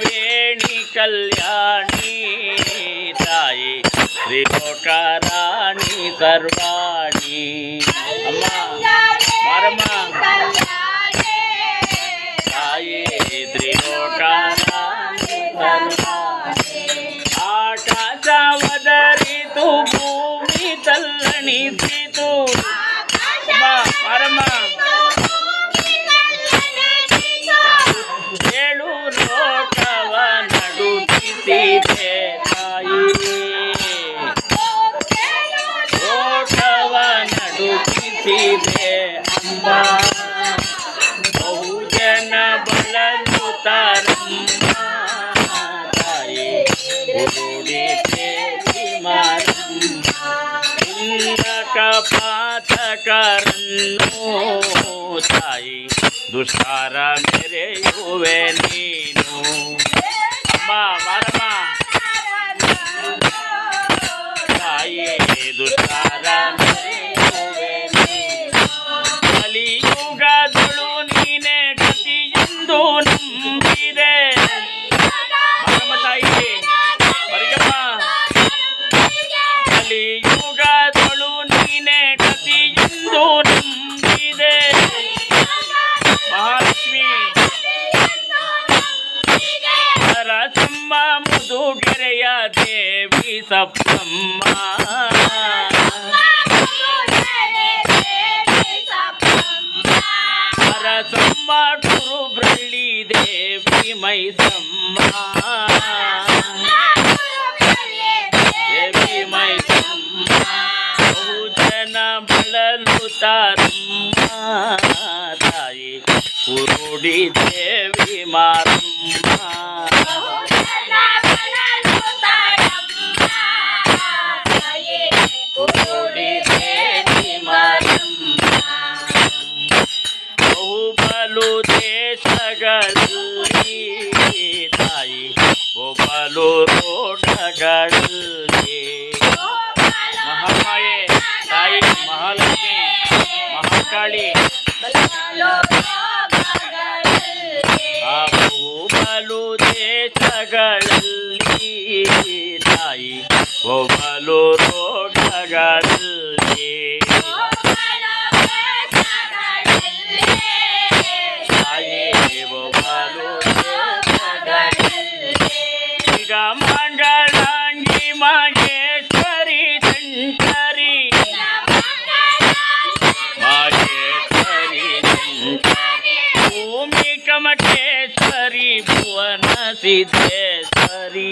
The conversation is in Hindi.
वेणी कल्याणी ताई त्रिलोकाराणी सर्वाणी. ताई त्रिलोकाराणी वदरी तू भूमी तल्लणी तू सीधे अम्बा बहुजन बल तारम्मा ताई उड़ी तेरी मारम्मा इंद्रक पात करन्नो ताई दुष्कारा मेरे युवे नीनो। अम्बा मारम्मा ताई दुष्कारा ಮುದುಗೆರೆಯ ದೇವಿ ಸಪ್ತಮ್ಮ ಸರಸಮ್ಮ ಗುರು ಬ್ರಳ್ಳಿ ದೇವಿ ಮೈಸಮ್ಮ ದೇವಿ ಮೈಸಮ್ಮ ಬಹುಜನ ಬಳಲು ತಾರಮ್ಮ ತಾಯಿ ಕುರುಡಿ ದೇವಿ ಮಾರಮ್ಮ ಬಹುಬಲು ದೇಶಗಳಲ್ಲಿ ತಾಯಿ ಬಹುಬಲು ರೋಡಗಳಲ್ಲಿ ಮಹಾಮಾಯೆ ತಾಯಿ ಮಹಾಲಕ್ಷ್ಮಿ ಮಹಾಕಾಳಿ ಆ ಬಹುಬಲು ದೇಶಗಳಲ್ಲಿ ತಾಯಿ ಬಹುಬಲು ರೋಡಗಳಲ್ಲಿ మండలాంగి మాగేశ్వరి తంటరి మాగేశ్వరి తంటరి భూమి కమకేశ్వరి భువన సిద్ధేశ్వరి